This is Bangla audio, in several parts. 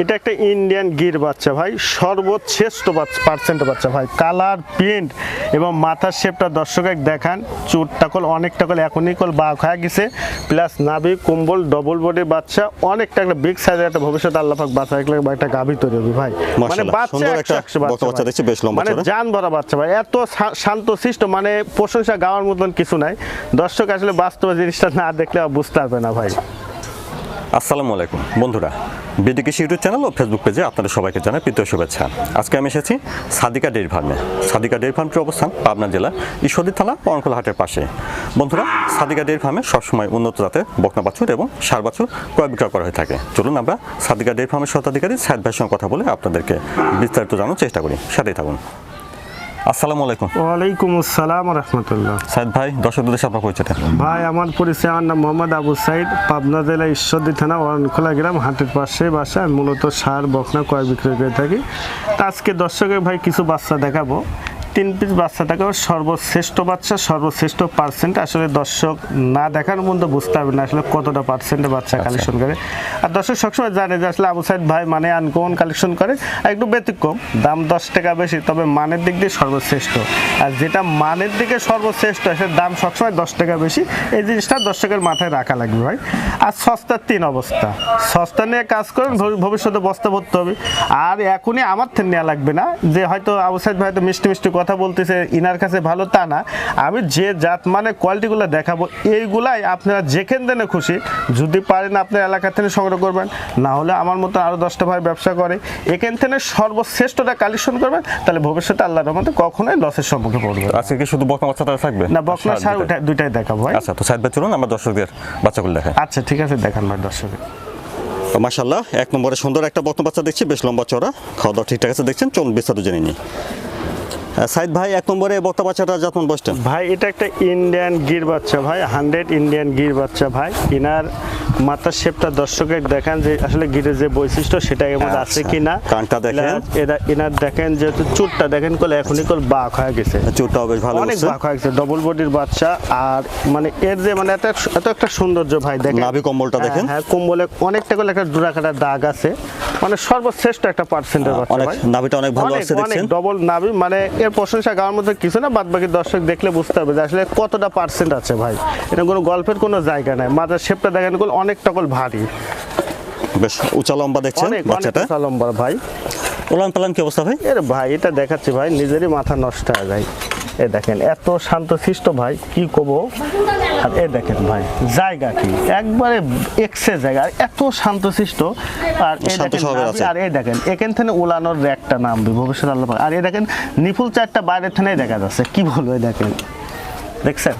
এটা একটা ইন্ডিয়ান গির বাচ্চা ভাই সর্বশ্রেষ্ঠ পার্সেন্ট বাচ্চা ভাই। কালার প্রিন্ট এবং মাথার শেপটা দর্শক এক দেখান চুটটা কল অনেকটা কল এখনই কল বাঘ হয়ে গেছে। প্লাস নাভি কুম্বল ডবল বডির বাচ্চা অনেকটা একটা বিগ সাইজের একটা ভবিষ্যৎ আল্লাহাক বাচ্চা বা একটা গাভী তৈরি হবে ভাই। মানে বাচ্চা একশো বাচ্চা। দেখছি, বেশ লম্বা মানে। জান ভরা বাচ্চা ভাই এত শান্ত শিষ্ট মানে প্রশংসা গাওয়ার মতন কিছু নাই। দর্শক আসলে বাস্তবে জিনিসটা না দেখলে বুঝতে পারবে না ভাই। আসসালামু আলাইকুম। বন্ধুরা, বিডি কৃষি ইউটিউব চ্যানেল ও ফেসবুক পেজে আপনাদের সবাইকে জানাই প্রীতীয় শুভেচ্ছা। আজকে আমি এসেছি সাদিকা ডেয়ারি ফার্মে সাদিকা ডেয়ারি ফার্মটির অবস্থান পাবনা জেলা, ঈশ্বরদী থানা অঙ্কল হাটের পাশে। বন্ধুরা, সাদিকা ডেয়ারি ফার্মে সবসময় উন্নত জাতের বকনা বাছুর এবং সার বাছুর ক্রয় বিক্রয় করা হয়ে থাকে। চলুন আমরা সাদিকা ডেয়ারি ফার্মের স্বত্বাধিকারী সাইদ ভাইয়ের সঙ্গে কথা বলে আপনাদেরকে বিস্তারিত জানার চেষ্টা করি। সাথেই থাকুন। আসসালামু আলাইকুম। ওয়ালাইকুম আসসালাম রহমতুল্লাহ। সাইদ ভাই দর্শক দেশে আপনার পরিচয়টা। ভাই আমার পরিচয় আমার নাম মোহাম্মদ আবু সাইদ পাবনা জেলা ঈশ্বরদী থানা গ্রাম হাটের পাশে বাসা। মূলত সার বকনা ক্রয় বিক্রয় করে থাকি। তা আজকে দর্শকের ভাই কিছু বাচ্চা দেখাবো। তিন পিস বাচ্চা দেখাবো সর্বশ্রেষ্ঠ বাচ্চা সর্বশ্রেষ্ঠ পার্সেন্ট আসলে দর্শক না দেখার মধ্যে বুঝতে পারবে না আসলে কতটা পার্সেন্টে বাচ্চা কালেকশন করে। আর দর্শক সবসময় জানে যে আসলে আবু সাইদ ভাই মানে আনকমন কালেকশন করে আর একটু ব্যতিক্রম। দাম দশ টাকা বেশি তবে মানের দিক দিয়ে সর্বশ্রেষ্ঠ। আর যেটা মানের দিকে সর্বশ্রেষ্ঠ সে দাম সবসময় দশ টাকা বেশি। এই জিনিসটা দর্শকের মাথায় রাখা লাগবে ভাই। আর সস্তার তিন অবস্থা। সস্তা নিয়ে কাজ করেন ভবি- ভবিষ্যতে বস্তা ভরতে হবে। আর এখনই আমার থেকে নেওয়া লাগবে না যে হয়তো আবু সাইদ ভাই তো মিষ্টি মিষ্টি কথা বলতেছে ইনার কাছে ভালো তা না। আমি যে জাত মানে কোয়ালিটিগুলো দেখাবো এইগুলাই আপনারা যেখান দেনে খুশি যদি পারেন আপনার এলাকা থেকে সংগ্রহ করবেন। না হলে আমার মতো আরও দশটা ভাই ব্যবসা করে এখান থেকে সর্বশ্রেষ্ঠটা কালেকশন করবেন তাহলে ভবিষ্যতে আল্লাহ রহমতে কখনোই লসের সম্মুখে পড়বে আজকে কি শুধু বকনা বাচ্চা থাকবে? না বকনা সার সার দুইটাই। দেখাবো আচ্ছা তো ভাই চলুন আমরা দর্শকদের বাচ্চাগুলো দেখাই। আচ্ছা ঠিক আছে দেখান ভাই দর্শকের তো মাশাল্লাহ এক নম্বরে সুন্দর একটা বকনা বাচ্চা দেখছি বেশ লম্বা চড়া খাওয়া দাওয়া ঠিকঠাক আছে দেখছেন? চলুন বিস্তারিত জেনে নিই। সাইদ ভাই এক নম্বরে বকনা বাচ্চাটা যত্ন বসতেন ভাই এটা একটা ইন্ডিয়ান গির বাচ্চা ভাই হান্ড্রেড ইন্ডিয়ান গির বাচ্চা ভাই। ইনার মাথার শেপটা দর্শকের দেখেন যে আসলে গিরের যে বৈশিষ্ট্য সেটা এর মধ্যে আছে আচ্ছা, কি না কানটা দেখেন। এরা এনার দেখেন যেহেতু চুটটা দেখেন কলে এখনই কল বাঘ হয়ে গেছে। চুরটাও বেশ ভালো অনেক বাঘ হয়ে গেছে ডবল বডির বাচ্চা। আর মানে এর যে মানে এত এত একটা সৌন্দর্য ভাই দেখেন। নাভি কম্বলটা হ্যাঁ, দেখেন। হ্যাঁ কম্বলে অনেকটা করে একটা ডুরা কাটার দাগ আছে। মানে সর্বশ্রেষ্ঠ একটা পার্সেন্টের বাচ্চা অনেক ভাই। নাভিটা অনেক ভালো আছে দেখছেন। ডবল নাভি মানে এর প্রশংসা গাওয়ার মধ্যে কিছু না বাদ বাকি দর্শক দেখলে বুঝতে হবে যে আসলে কতটা পার্সেন্ট আছে ভাই। এটা কোনো গল্পের কোনো জায়গা নাই মাথার শেপটা দেখেন অনেক টকল ভারী। বেশ উঁচা লম্বা দেখছেন বাচ্চাটা। উঁচা লম্বা ভাই। ওলান পালান কি অবস্থা ভাই? এর ভাই এটা দেখাচ্ছি ভাই নিজেরই মাথা নষ্ট হয়ে যায়। এ দেখেন এত শান্ত শিষ্ট ভাই কি কব? আর এ দেখেন ভাই জায়গা কি? একবারে এক্সে জায়গা। আর এত শান্ত শিষ্ট আর এ দেখেন। আর এই দেখেন এখান থেকে উলানোর র্যাকটা নামবে ভবিষ্যৎ আল্লাহ আর এই দেখেন নিপুল চারটা বাইরের থেকেই দেখা যাচ্ছে। কি বলব এই দেখেন? দেখছেন?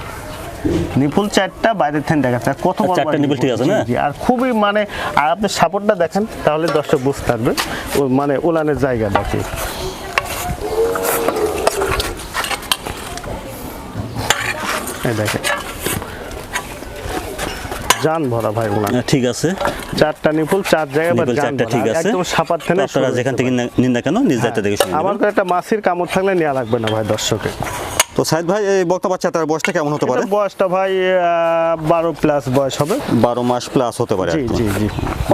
নিপুল চারটা বাইরের থেকে দেখা যাচ্ছে। আর কত বড় চারটা নিপুল ঠিক আছে না? আর খুবই মানে আর আপনি সাপোর্টটা দেখেন তাহলে দর্শক বুঝতে পারবে। ও মানে উলানের জায়গা দেখে। এই দেখেন। জান ভরা ভাই উলান ঠিক আছে। চারটা নিপুল চার জায়গায় বা চারটা ঠিক আছে। একদম আপনারা যেখান থেকে নিন না কেন নিজ দায়িত্ব দেখে শুনে আমার একটা মাসির কামড় থাকলে নেওয়া লাগবে না ভাই দর্শকে তো সাইদ ভাই এই বকনা বাচ্চাটার বয়সটা কেমন হতে পারে? বয়সটা ভাই বারো প্লাস বয়স হবে। বারো মাস প্লাস হতে পারে জি জি জি।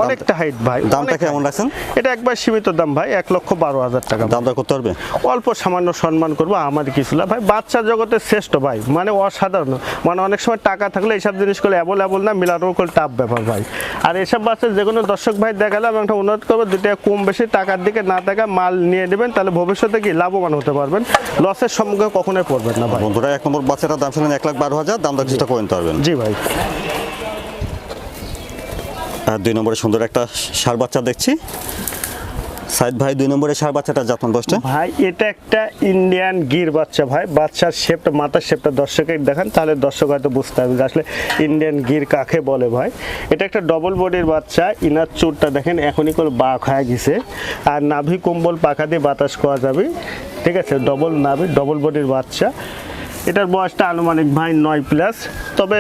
অনেকটা হাইট ভাই দামটা কেমন। রাখছেন? এটা একবার সীমিত দাম ভাই এক লক্ষ বারো হাজার টাকা। দাম দর করতে পারবে অল্প সামান্য সম্মান করব আমার কিছু না। ভাই বাচ্চা জগতে শ্রেষ্ঠ ভাই মানে অসাধারণ। মানে অনেক সময় টাকা থাকলে এইসব জিনিসগুলো অ্যাভেলেবল না মিলানো করলে টাফ ব্যাপার ভাই। আর এসব বাচ্চা যে কোনো দর্শক ভাই দেখালাম একটা অনুরোধ করব দুটা কম বেশি টাকার দিকে না টাকা মাল নিয়ে নেবেন তাহলে ভবিষ্যতে কি লাভবান হতে পারবেন? লসের সম্মুখে কখনোই পড়বেন না ভাই। বন্ধুরা এক নম্বর বাচ্চাটার দাম শুনলেন এক লাখ বারো হাজার দাম দর চেষ্টা করে নিতে পারবেন। জি ভাই। আর দুই নম্বরে সুন্দর একটা সার বাচ্চা দেখছি। সাইদ ভাই দুই নম্বরে সার বাচ্চাটা যত্ন বয়সটা? ভাই এটা একটা ইন্ডিয়ান গির বাচ্চা ভাই। বাচ্চার শেপটা মাথার শেপটা দর্শকের দেখান তাহলে দর্শক হয়তো বুঝতে পারবে আসলে ইন্ডিয়ান গির কাকে বলে ভাই। এটা একটা ডবল বডির বাচ্চা ইনার চুরটা দেখেন এখনই করে বাঘ হয়ে গেছে। আর নাভি কম্বল পাখা দিয়ে বাতাস করা যাবে। ঠিক আছে ডবল নাভি ডবল বডির বাচ্চা। এটার বয়সটা আনুমানিক ভাই নয় প্লাস তবে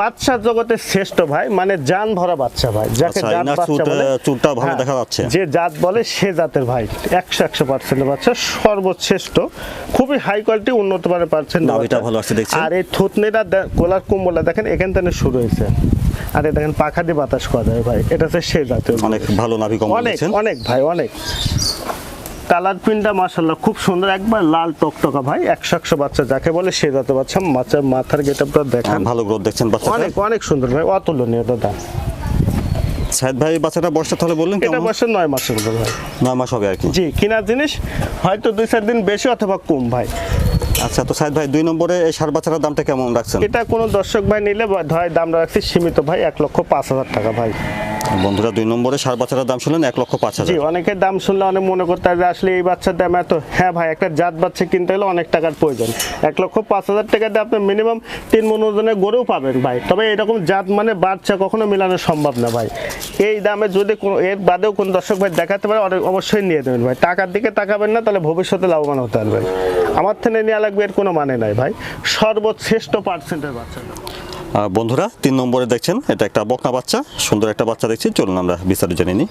বাচ্চা জগতে শ্রেষ্ঠ ভাই মানে জান ভরা বাচ্চা ভাই। যাকে আচ্ছা জাত বাচ্চা বলে চুলটা ভালো হ্যাঁ, দেখা যাচ্ছে। যে জাত বলে সে জাতের ভাই। একশো একশো পার্সেন্ট বাচ্চা সর্বশ্রেষ্ঠ। খুবই হাই কোয়ালিটি উন্নত মানের পার্সেন্ট নাভিটা ভালো আছে। আর এই থুতনিটা গোলার কুম্বলটা দেখেন এখান থেকে শুরু হয়েছে। আর এটা দেখেন পাখা দিয়ে বাতাস করা যায় ভাই। এটা হচ্ছে সে জাতীয় অনেক ভালো নাভি কম্বল অনেক অনেক ভাই অনেক। কালার প্রিন্টটা মাসাল্লাহ খুব সুন্দর একবার লাল টকটকা ভাই একশো একশো বাচ্চা যাকে বলে সে জাতীয় বাচ্চা বাচ্চার মাথার গেট আপটা দেখান ভালো গ্রোথ দেখছেন বাচ্চাটা। অনেক অনেক সুন্দর ভাই অতুলনীয় দাদা সাহেদ ভাই বাচ্চাটা তাহলে বললেন এটা বছর নয় মাসের ভাই। নয় মাস হবে আর কি। জি জিনিস হয়তো দুই চার দিন বেশি অথবা কম ভাই। আচ্ছা তো সাহেদ ভাই দুই নম্বরে এই সার বাচ্চাটার দামটা কেমন রাখছেন? এটা কোনো দর্শক ভাই নিলে বা- দাম রাখছি সীমিত ভাই এক লক্ষ পাঁচ হাজার টাকা ভাই। বন্ধুরা দুই নম্বরে সার বাচ্চাটার দাম শুনলেন এক লক্ষ পাঁচ হাজার। অনেকের দাম শুনলে অনেক মনে করতে যে আসলে এই বাচ্চার দাম এত। হ্যাঁ ভাই একটা জাত বাচ্চা কিনতে হলে অনেক টাকার প্রয়োজন। এক লক্ষ পাঁচ হাজার টাকা দিয়ে আপনি মিনিমাম তিন মন ওজনের গরুও পাবেন ভাই। তবে এরকম জাত মানে বাচ্চা কখনো মেলানো সম্ভব না ভাই। এই দামে যদি কোনো এর বাদেও কোনো দর্শক ভাই দেখাতে পারে অনেক অবশ্যই নিয়ে দেবেন ভাই। টাকার দিকে তাকাবেন না তাহলে ভবিষ্যতে লাভবান হতে পারবেন। আমার থেকে নেওয়া লাগবে এর কোনো মানে নাই ভাই। সর্বশ্রেষ্ঠ পার্সেন্টের বাচ্চা। বন্ধুরা তিন নম্বরে দেখছেন এটা একটা বকনা বাচ্চা সুন্দর একটা বাচ্চা দেখছি। চলুন আমরা বিস্তারিত জেনে নিই।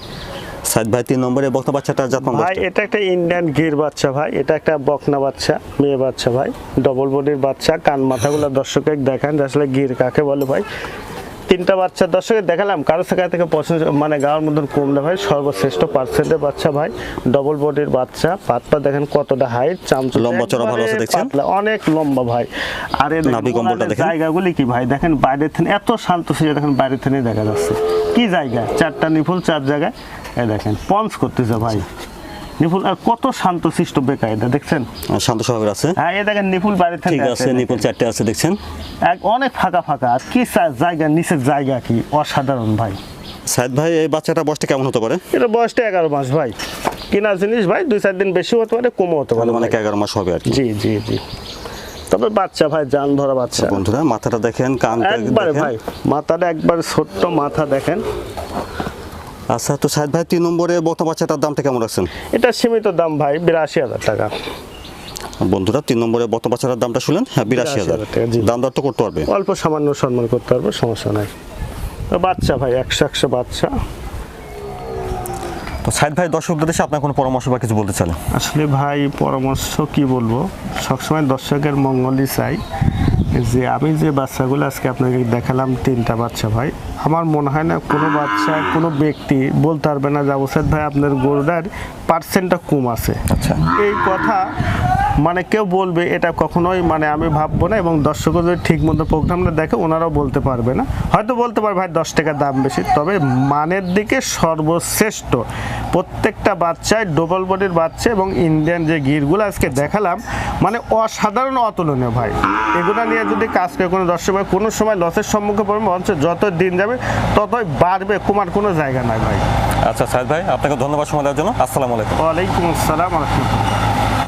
সাইদ ভাই তিন নম্বরে বকনা বাচ্চাটা জাতমান ভাই এটা একটা ইন্ডিয়ান গির বাচ্চা ভাই এটা একটা বকনা বাচ্চা মেয়ে বাচ্চা ভাই ডবল বডির বাচ্চা কান মাথাগুলো দর্শকে দেখান আসলে গির কাকে বলে ভাই। তিনটা বাচ্চা দর্শকের দেখালাম কারও থেকে থেকে পছন্দ মানে গাওয়ার মতন কমলে ভাই সর্বশ্রেষ্ঠ পার্সেন্টের বাচ্চা ভাই ডবল বডির বাচ্চা। পাতটা দেখেন কতটা হাইট চামচ লম্বা চড়া ভালো আছে দেখছেন? অনেক লম্বা ভাই। আর এর নাভি কম্বলটা দেখেন। জায়গাগুলি কি ভাই? দেখেন বাইরে থেকে এত শান্ত ছিল দেখেন বাইরে থেকে দেখা যাচ্ছে। কি জায়গা? চারটা নিফুল চার জায়গায়। এই দেখেন পঞ্চ করতেছে ভাই। নিফুল আর কত শান্ত শিষ্ট বেকায়দা দেখছেন? শান্ত স্বভাবের আছে। হ্যাঁ এই দেখেন নিফুল বাইরে থেকে ঠিক আছে নিপুল চারটে আছে দেখছেন? এক অনেক ফাঁকা ফাঁকা আর কি জায়গা নিচের জায়গা কি? অসাধারণ ভাই। সাইদ ভাই এই বাচ্চাটা বয়সটা কেমন হতে পারে? এটা বয়সটা এগারো মাস ভাই। কেনার জিনিস ভাই দুই চার দিন বেশি হতে পারে কমও হতে পারে। মানে এগারো মাস হবে আর কি। জি জি জি। তবে বাচ্চা ভাই জান ধরা বাচ্চা। বন্ধুরা মাথাটা দেখেন কানটা একবারে ভাই মাথাটা একবার ছোট্ট মাথা দেখেন। আচ্ছা তো সাহেব ভাই তিন নম্বরে বকনা বাচ্চাটার দামটা কেমন রাখছেন? এটা সীমিত দাম ভাই বিরাশি হাজার টাকা। বন্ধুরা তিন নম্বরে বকনা বাচ্চাটার দামটা শুনলেন? হ্যাঁ বিরাশি হাজার। দাম দর তো করতে পারবে? অল্প সামান্য সম্মান করতে পারব সমস্যা নাই। বাচ্চা ভাই একশো একশো বাচ্চা। তো সাইদ ভাই দর্শকদের দেশে আপনার কোনো পরামর্শ বা কিছু বলতে চান আসলে ভাই পরামর্শ কি বলব? সবসময় দর্শকের মঙ্গলই চাই। যে আমি যে বাচ্চাগুলো আজকে আপনাকে দেখালাম তিনটা বাচ্চা ভাই আমার মনে হয় না কোনো বাচ্চা কোনো ব্যক্তি বলতে পারবে না যে অবসাদ ভাই আপনার গরুটার পার্সেন্টটা কম আছে। আচ্ছা। এই কথা মানে কেউ বলবে এটা কখনোই মানে আমি ভাববো না এবং দর্শকও যদি ঠিক মতো প্রোগ্রামটা দেখে ওনারাও বলতে পারবে না। হয়তো বলতে পারবে ভাই দশ টাকা দাম বেশি। তবে মানের দিকে সর্বশ্রেষ্ঠ প্রত্যেকটা বাচ্চায় ডবল বডির বাচ্চা এবং ইন্ডিয়ান যে গিরগুলো আজকে দেখালাম মানে অসাধারণ অতুলনীয় ভাই। এগুলো নিয়ে যদি কাজ করে কোনো দর্শক ভাই কোনো সময় লসের সম্মুখে পড়বে অঞ্চল যত দিন যাবে ততই বাড়বে কমার কোনো জায়গা নাই ভাই। আচ্ছা সাইদ ভাই আপনাকে ধন্যবাদ সময় দেওয়ার জন্য। আসসালামু আলাইকুম। ওয়ালাইকুম আসসালাম রহমতুল্লাহ